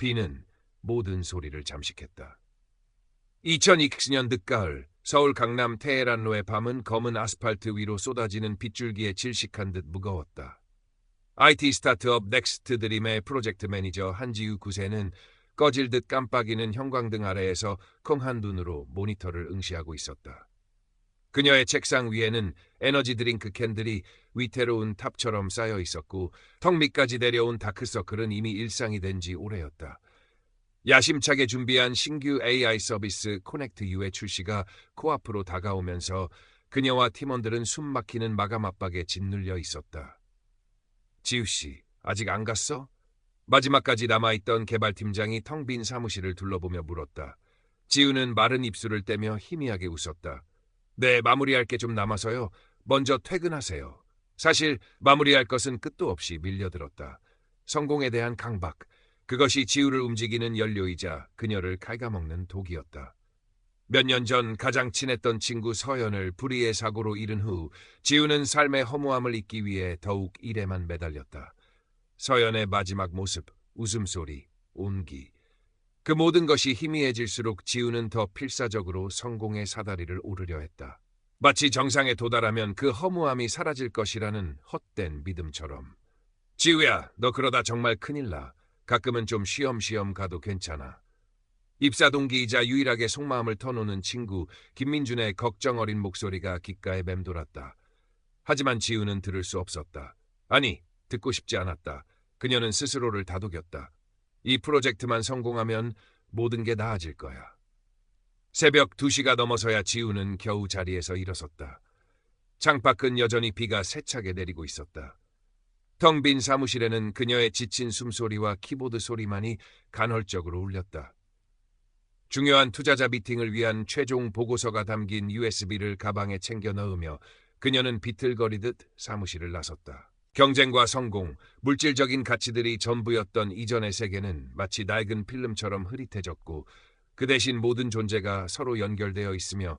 비는 모든 소리를 잠식했다. 2020년 늦가을 서울 강남 테헤란로의 밤은 검은 아스팔트 위로 쏟아지는 빗줄기에 질식한 듯 무거웠다. IT 스타트업 넥스트 드림의 프로젝트 매니저 한지우 구세는 꺼질 듯 깜빡이는 형광등 아래에서 컹한 눈으로 모니터를 응시하고 있었다. 그녀의 책상 위에는 에너지 드링크 캔들이 위태로운 탑처럼 쌓여 있었고 턱 밑까지 내려온 다크서클은 이미 일상이 된 지 오래였다. 야심차게 준비한 신규 AI 서비스 코넥트 U의 출시가 코앞으로 다가오면서 그녀와 팀원들은 숨막히는 마감 압박에 짓눌려 있었다. 지우 씨, 아직 안 갔어? 마지막까지 남아있던 개발팀장이 텅 빈 사무실을 둘러보며 물었다. 지우는 마른 입술을 떼며 희미하게 웃었다. 네, 마무리할 게 좀 남아서요. 먼저 퇴근하세요. 사실 마무리할 것은 끝도 없이 밀려들었다. 성공에 대한 강박, 그것이 지우를 움직이는 연료이자 그녀를 갉아먹는 독이었다. 몇 년 전 가장 친했던 친구 서연을 불의의 사고로 잃은 후 지우는 삶의 허무함을 잊기 위해 더욱 일에만 매달렸다. 서연의 마지막 모습, 웃음소리, 온기. 그 모든 것이 희미해질수록 지우는 더 필사적으로 성공의 사다리를 오르려 했다. 마치 정상에 도달하면 그 허무함이 사라질 것이라는 헛된 믿음처럼. 지우야, 너 그러다 정말 큰일 나. 가끔은 좀 쉬엄쉬엄 가도 괜찮아. 입사 동기이자 유일하게 속마음을 터놓는 친구 김민준의 걱정 어린 목소리가 귓가에 맴돌았다. 하지만 지우는 들을 수 없었다. 아니, 듣고 싶지 않았다. 그녀는 스스로를 다독였다. 이 프로젝트만 성공하면 모든 게 나아질 거야. 새벽 2시가 넘어서야 지우는 겨우 자리에서 일어섰다. 창밖은 여전히 비가 세차게 내리고 있었다. 텅 빈 사무실에는 그녀의 지친 숨소리와 키보드 소리만이 간헐적으로 울렸다. 중요한 투자자 미팅을 위한 최종 보고서가 담긴 USB를 가방에 챙겨 넣으며 그녀는 비틀거리듯 사무실을 나섰다. 경쟁과 성공, 물질적인 가치들이 전부였던 이전의 세계는 마치 낡은 필름처럼 흐릿해졌고 그 대신 모든 존재가 서로 연결되어 있으며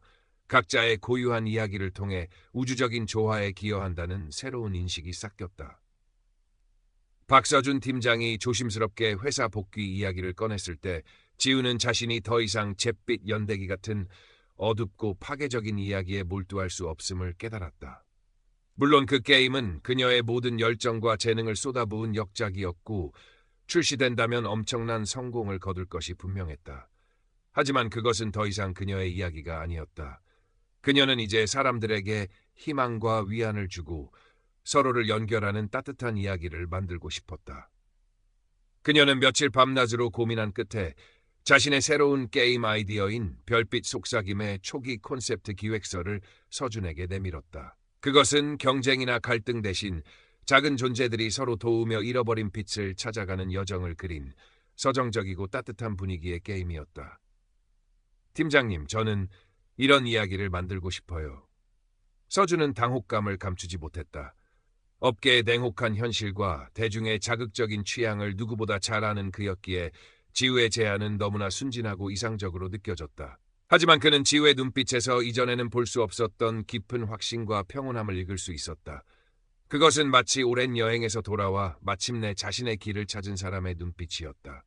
각자의 고유한 이야기를 통해 우주적인 조화에 기여한다는 새로운 인식이 싹꼈다. 박서준 팀장이 조심스럽게 회사 복귀 이야기를 꺼냈을 때 지우는 자신이 더 이상 잿빛 연대기 같은 어둡고 파괴적인 이야기에 몰두할 수 없음을 깨달았다. 물론 그 게임은 그녀의 모든 열정과 재능을 쏟아부은 역작이었고 출시된다면 엄청난 성공을 거둘 것이 분명했다. 하지만 그것은 더 이상 그녀의 이야기가 아니었다. 그녀는 이제 사람들에게 희망과 위안을 주고 서로를 연결하는 따뜻한 이야기를 만들고 싶었다. 그녀는 며칠 밤낮으로 고민한 끝에 자신의 새로운 게임 아이디어인 별빛 속삭임의 초기 콘셉트 기획서를 서준에게 내밀었다. 그것은 경쟁이나 갈등 대신 작은 존재들이 서로 도우며 잃어버린 빛을 찾아가는 여정을 그린 서정적이고 따뜻한 분위기의 게임이었다. 팀장님, 저는 이런 이야기를 만들고 싶어요. 서준은 당혹감을 감추지 못했다. 업계의 냉혹한 현실과 대중의 자극적인 취향을 누구보다 잘 아는 그였기에 지우의 제안은 너무나 순진하고 이상적으로 느껴졌다. 하지만 그는 지우의 눈빛에서 이전에는 볼 수 없었던 깊은 확신과 평온함을 읽을 수 있었다. 그것은 마치 오랜 여행에서 돌아와 마침내 자신의 길을 찾은 사람의 눈빛이었다.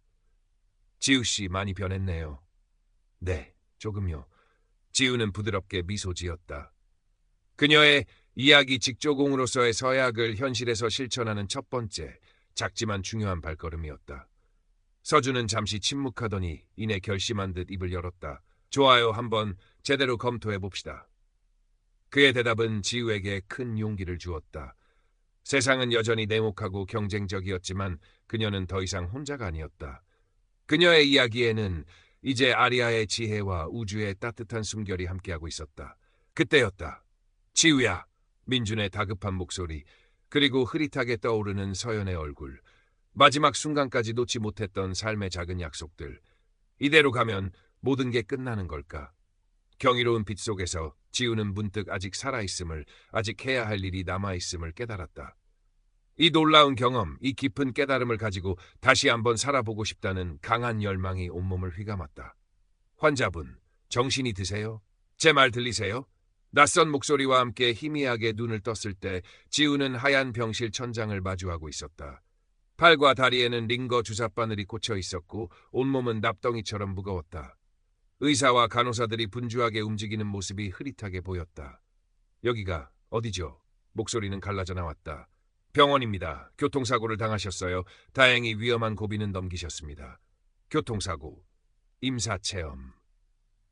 지우 씨 많이 변했네요. 네, 조금요. 지우는 부드럽게 미소 지었다. 그녀의 이야기 직조공으로서의 서약을 현실에서 실천하는 첫 번째, 작지만 중요한 발걸음이었다. 서준은 잠시 침묵하더니 이내 결심한 듯 입을 열었다. 좋아요, 한번 제대로 검토해 봅시다. 그의 대답은 지우에게 큰 용기를 주었다. 세상은 여전히 냉혹하고 경쟁적이었지만 그녀는 더 이상 혼자가 아니었다. 그녀의 이야기에는 이제 아리아의 지혜와 우주의 따뜻한 숨결이 함께하고 있었다. 그때였다. 지우야, 민준의 다급한 목소리, 그리고 흐릿하게 떠오르는 서연의 얼굴, 마지막 순간까지 놓지 못했던 삶의 작은 약속들. 이대로 가면 모든 게 끝나는 걸까? 경이로운 빛 속에서 지우는 문득 아직 살아있음을, 아직 해야 할 일이 남아있음을 깨달았다. 이 놀라운 경험, 이 깊은 깨달음을 가지고 다시 한번 살아보고 싶다는 강한 열망이 온몸을 휘감았다. 환자분, 정신이 드세요? 제 말 들리세요? 낯선 목소리와 함께 희미하게 눈을 떴을 때 지우는 하얀 병실 천장을 마주하고 있었다. 팔과 다리에는 링거 주사 바늘이 꽂혀 있었고 온몸은 납덩이처럼 무거웠다. 의사와 간호사들이 분주하게 움직이는 모습이 흐릿하게 보였다. 여기가 어디죠? 목소리는 갈라져 나왔다. 병원입니다. 교통사고를 당하셨어요. 다행히 위험한 고비는 넘기셨습니다. 교통사고, 임사체험.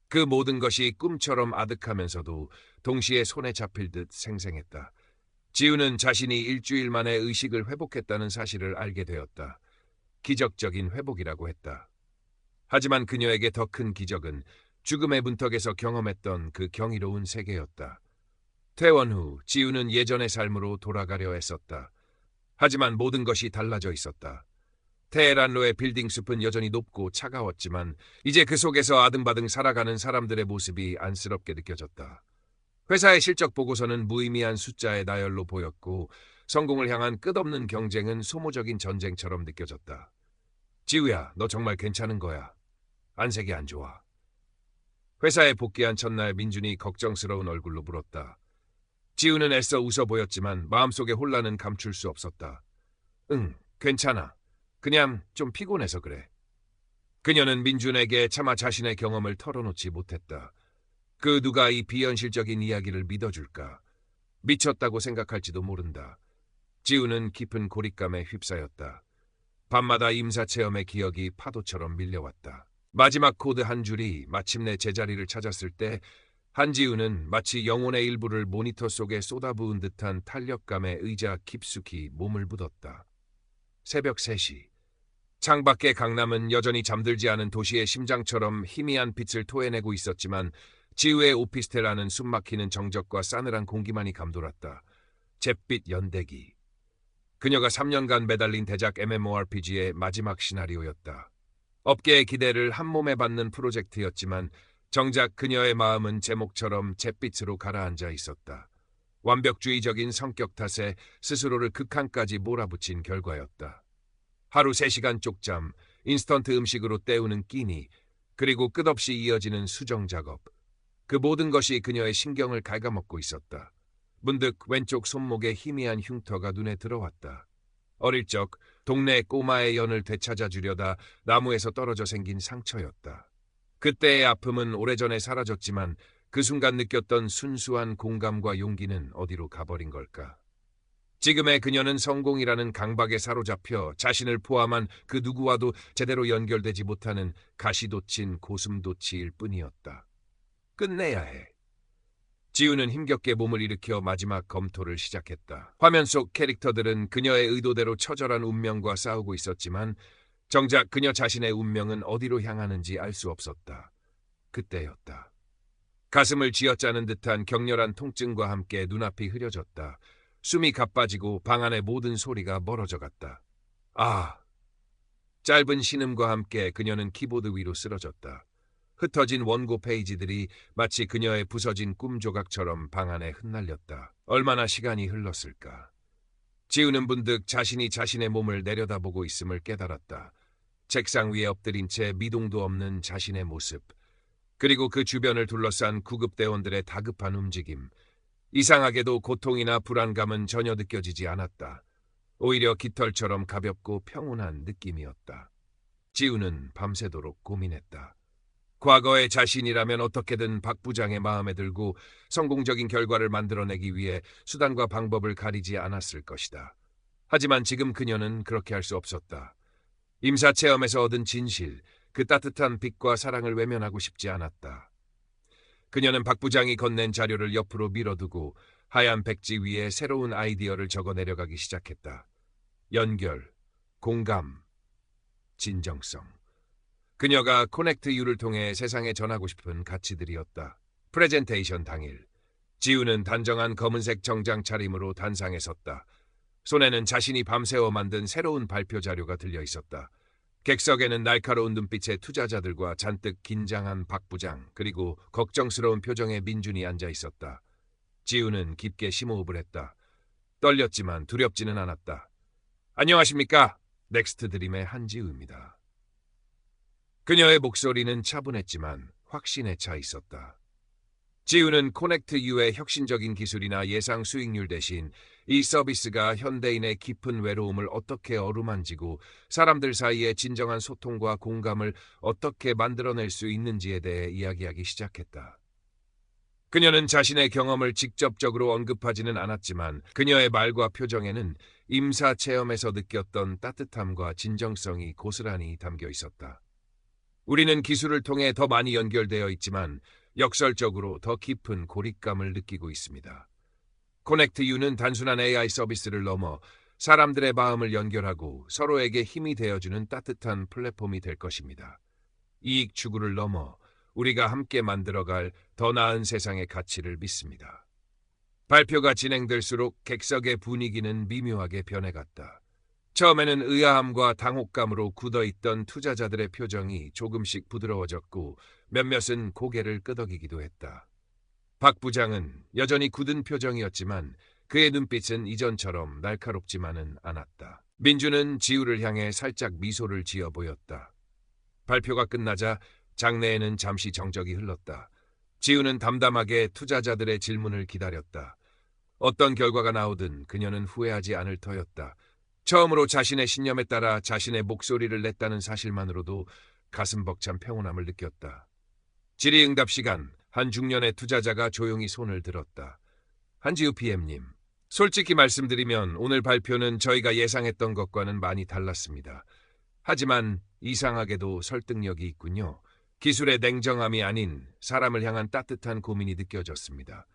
그 모든 것이 꿈처럼 아득하면서도 동시에 손에 잡힐 듯 생생했다. 지우는 자신이 일주일 만에 의식을 회복했다는 사실을 알게 되었다. 기적적인 회복이라고 했다. 하지만 그녀에게 더 큰 기적은 죽음의 문턱에서 경험했던 그 경이로운 세계였다. 퇴원 후 지우는 예전의 삶으로 돌아가려 했었다. 하지만 모든 것이 달라져 있었다. 테헤란로의 빌딩 숲은 여전히 높고 차가웠지만 이제 그 속에서 아등바등 살아가는 사람들의 모습이 안쓰럽게 느껴졌다. 회사의 실적 보고서는 무의미한 숫자의 나열로 보였고 성공을 향한 끝없는 경쟁은 소모적인 전쟁처럼 느껴졌다. 지우야, 너 정말 괜찮은 거야. 안색이 안 좋아. 회사에 복귀한 첫날 민준이 걱정스러운 얼굴로 물었다. 지우는 애써 웃어 보였지만 마음속의 혼란은 감출 수 없었다. 응, 괜찮아. 그냥 좀 피곤해서 그래. 그녀는 민준에게 차마 자신의 경험을 털어놓지 못했다. 그 누가 이 비현실적인 이야기를 믿어줄까? 미쳤다고 생각할지도 모른다. 지우는 깊은 고립감에 휩싸였다. 밤마다 임사체험의 기억이 파도처럼 밀려왔다. 마지막 코드 한 줄이 마침내 제자리를 찾았을 때 한지우는 마치 영혼의 일부를 모니터 속에 쏟아부은 듯한 탄력감에 의자 깊숙이 몸을 묻었다. 새벽 3시. 창밖의 강남은 여전히 잠들지 않은 도시의 심장처럼 희미한 빛을 토해내고 있었지만 지우의 오피스텔 안은 숨막히는 정적과 싸늘한 공기만이 감돌았다. 잿빛 연대기. 그녀가 3년간 매달린 대작 MMORPG의 마지막 시나리오였다. 업계의 기대를 한몸에 받는 프로젝트였지만 정작 그녀의 마음은 제목처럼 잿빛으로 가라앉아 있었다. 완벽주의적인 성격 탓에 스스로를 극한까지 몰아붙인 결과였다. 하루 3시간 쪽잠, 인스턴트 음식으로 때우는 끼니, 그리고 끝없이 이어지는 수정 작업. 그 모든 것이 그녀의 신경을 갉아먹고 있었다. 문득 왼쪽 손목에 희미한 흉터가 눈에 들어왔다. 어릴 적 동네 꼬마의 연을 되찾아 주려다 나무에서 떨어져 생긴 상처였다. 그때의 아픔은 오래전에 사라졌지만 그 순간 느꼈던 순수한 공감과 용기는 어디로 가버린 걸까? 지금의 그녀는 성공이라는 강박에 사로잡혀 자신을 포함한 그 누구와도 제대로 연결되지 못하는 가시돋친 고슴도치일 뿐이었다. 끝내야 해. 지우는 힘겹게 몸을 일으켜 마지막 검토를 시작했다. 화면 속 캐릭터들은 그녀의 의도대로 처절한 운명과 싸우고 있었지만 정작 그녀 자신의 운명은 어디로 향하는지 알 수 없었다. 그때였다. 가슴을 쥐어짜는 듯한 격렬한 통증과 함께 눈앞이 흐려졌다. 숨이 가빠지고 방 안의 모든 소리가 멀어져 갔다. 아! 짧은 신음과 함께 그녀는 키보드 위로 쓰러졌다. 흩어진 원고 페이지들이 마치 그녀의 부서진 꿈 조각처럼 방 안에 흩날렸다. 얼마나 시간이 흘렀을까. 지우는 문득 자신이 자신의 몸을 내려다보고 있음을 깨달았다. 책상 위에 엎드린 채 미동도 없는 자신의 모습. 그리고 그 주변을 둘러싼 구급대원들의 다급한 움직임. 이상하게도 고통이나 불안감은 전혀 느껴지지 않았다. 오히려 깃털처럼 가볍고 평온한 느낌이었다. 지우는 밤새도록 고민했다. 과거의 자신이라면 어떻게든 박 부장의 마음에 들고 성공적인 결과를 만들어내기 위해 수단과 방법을 가리지 않았을 것이다. 하지만 지금 그녀는 그렇게 할 수 없었다. 임사 체험에서 얻은 진실, 그 따뜻한 빛과 사랑을 외면하고 싶지 않았다. 그녀는 박 부장이 건넨 자료를 옆으로 밀어두고 하얀 백지 위에 새로운 아이디어를 적어 내려가기 시작했다. 연결, 공감, 진정성. 그녀가 코넥트 유를 통해 세상에 전하고 싶은 가치들이었다. 프레젠테이션 당일, 지우는 단정한 검은색 정장 차림으로 단상에 섰다. 손에는 자신이 밤새워 만든 새로운 발표 자료가 들려 있었다. 객석에는 날카로운 눈빛의 투자자들과 잔뜩 긴장한 박 부장, 그리고 걱정스러운 표정의 민준이 앉아 있었다. 지우는 깊게 심호흡을 했다. 떨렸지만 두렵지는 않았다. 안녕하십니까? 넥스트 드림의 한지우입니다. 그녀의 목소리는 차분했지만 확신에 차 있었다. 지우는 코넥트 U의 혁신적인 기술이나 예상 수익률 대신 이 서비스가 현대인의 깊은 외로움을 어떻게 어루만지고 사람들 사이의 진정한 소통과 공감을 어떻게 만들어낼 수 있는지에 대해 이야기하기 시작했다. 그녀는 자신의 경험을 직접적으로 언급하지는 않았지만 그녀의 말과 표정에는 임사 체험에서 느꼈던 따뜻함과 진정성이 고스란히 담겨 있었다. 우리는 기술을 통해 더 많이 연결되어 있지만 역설적으로 더 깊은 고립감을 느끼고 있습니다. 코넥트 U는 단순한 AI 서비스를 넘어 사람들의 마음을 연결하고 서로에게 힘이 되어주는 따뜻한 플랫폼이 될 것입니다. 이익 추구를 넘어 우리가 함께 만들어갈 더 나은 세상의 가치를 믿습니다. 발표가 진행될수록 객석의 분위기는 미묘하게 변해갔다. 처음에는 의아함과 당혹감으로 굳어있던 투자자들의 표정이 조금씩 부드러워졌고 몇몇은 고개를 끄덕이기도 했다. 박 부장은 여전히 굳은 표정이었지만 그의 눈빛은 이전처럼 날카롭지만은 않았다. 민주는 지우를 향해 살짝 미소를 지어 보였다. 발표가 끝나자 장내에는 잠시 정적이 흘렀다. 지우는 담담하게 투자자들의 질문을 기다렸다. 어떤 결과가 나오든 그녀는 후회하지 않을 터였다. 처음으로 자신의 신념에 따라 자신의 목소리를 냈다는 사실만으로도 가슴 벅찬 평온함을 느꼈다. 질의응답 시간, 한 중년의 투자자가 조용히 손을 들었다. 한지우 PM님, 솔직히 말씀드리면 오늘 발표는 저희가 예상했던 것과는 많이 달랐습니다. 하지만 이상하게도 설득력이 있군요. 기술의 냉정함이 아닌 사람을 향한 따뜻한 고민이 느껴졌습니다.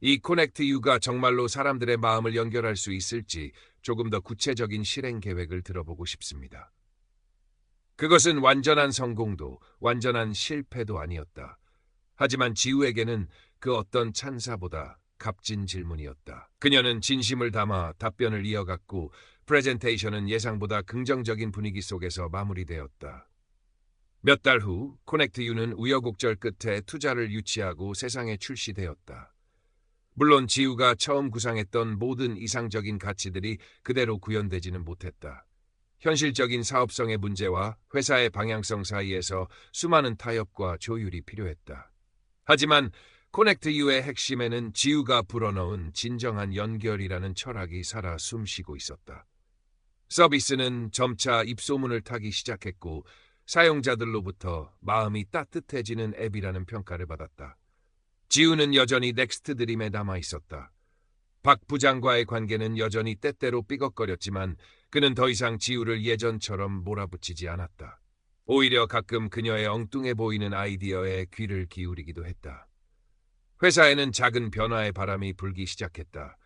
이 코넥트 유가 정말로 사람들의 마음을 연결할 수 있을지 조금 더 구체적인 실행 계획을 들어보고 싶습니다. 그것은 완전한 성공도 완전한 실패도 아니었다. 하지만 지우에게는 그 어떤 찬사보다 값진 질문이었다. 그녀는 진심을 담아 답변을 이어갔고 프레젠테이션은 예상보다 긍정적인 분위기 속에서 마무리되었다. 몇 달 후 코넥트 유는 우여곡절 끝에 투자를 유치하고 세상에 출시되었다. 물론 지우가 처음 구상했던 모든 이상적인 가치들이 그대로 구현되지는 못했다. 현실적인 사업성의 문제와 회사의 방향성 사이에서 수많은 타협과 조율이 필요했다. 하지만 코넥트 U의 핵심에는 지우가 불어넣은 진정한 연결이라는 철학이 살아 숨쉬고 있었다. 서비스는 점차 입소문을 타기 시작했고 사용자들로부터 마음이 따뜻해지는 앱이라는 평가를 받았다. 지우는 여전히 넥스트 드림에 남아 있었다. 박 부장과의 관계는 여전히 때때로 삐걱거렸지만 그는 더 이상 지우를 예전처럼 몰아붙이지 않았다. 오히려 가끔 그녀의 엉뚱해 보이는 아이디어에 귀를 기울이기도 했다. 회사에는 작은 변화의 바람이 불기 시작했다.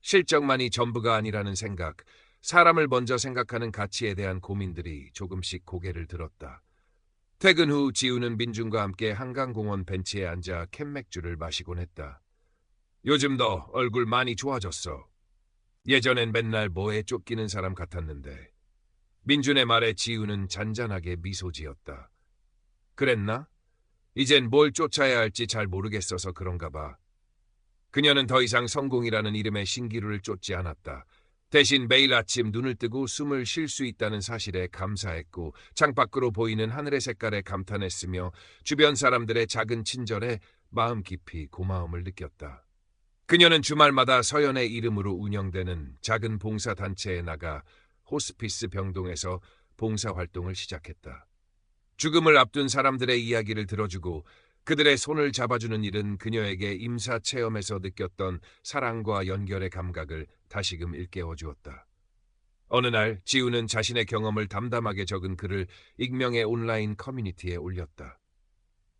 실적만이 전부가 아니라는 생각, 사람을 먼저 생각하는 가치에 대한 고민들이 조금씩 고개를 들었다. 퇴근 후 지우는 민준과 함께 한강공원 벤치에 앉아 캔맥주를 마시곤 했다. 요즘 너 얼굴 많이 좋아졌어. 예전엔 맨날 뭐에 쫓기는 사람 같았는데 민준의 말에 지우는 잔잔하게 미소 지었다. 그랬나? 이젠 뭘 쫓아야 할지 잘 모르겠어서 그런가 봐. 그녀는 더 이상 성공이라는 이름의 신기루를 쫓지 않았다. 대신 매일 아침 눈을 뜨고 숨을 쉴 수 있다는 사실에 감사했고 창밖으로 보이는 하늘의 색깔에 감탄했으며 주변 사람들의 작은 친절에 마음 깊이 고마움을 느꼈다. 그녀는 주말마다 서연의 이름으로 운영되는 작은 봉사단체에 나가 호스피스 병동에서 봉사활동을 시작했다. 죽음을 앞둔 사람들의 이야기를 들어주고 그들의 손을 잡아주는 일은 그녀에게 임사 체험에서 느꼈던 사랑과 연결의 감각을 다시금 일깨워 주었다. 어느 날 지우는 자신의 경험을 담담하게 적은 글을 익명의 온라인 커뮤니티에 올렸다.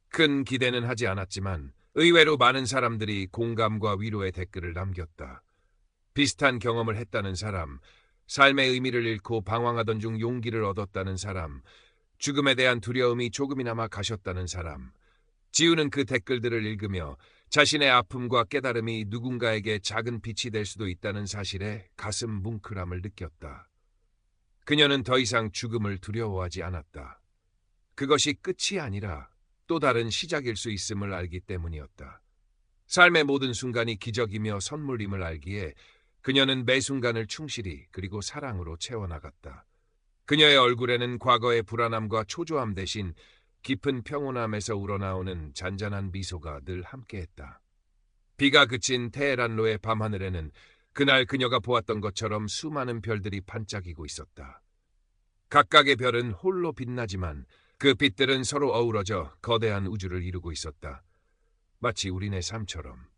큰 기대는 하지 않았지만 의외로 많은 사람들이 공감과 위로의 댓글을 남겼다. 비슷한 경험을 했다는 사람, 삶의 의미를 잃고 방황하던 중 용기를 얻었다는 사람, 죽음에 대한 두려움이 조금이나마 가셨다는 사람. 지우는 그 댓글들을 읽으며 자신의 아픔과 깨달음이 누군가에게 작은 빛이 될 수도 있다는 사실에 가슴 뭉클함을 느꼈다. 그녀는 더 이상 죽음을 두려워하지 않았다. 그것이 끝이 아니라 또 다른 시작일 수 있음을 알기 때문이었다. 삶의 모든 순간이 기적이며 선물임을 알기에 그녀는 매 순간을 충실히 그리고 사랑으로 채워나갔다. 그녀의 얼굴에는 과거의 불안함과 초조함 대신 깊은 평온함에서 우러나오는 잔잔한 미소가 늘 함께했다. 비가 그친 테헤란로의 밤하늘에는 그날 그녀가 보았던 것처럼 수많은 별들이 반짝이고 있었다. 각각의 별은 홀로 빛나지만 그 빛들은 서로 어우러져 거대한 우주를 이루고 있었다. 마치 우리네 삶처럼.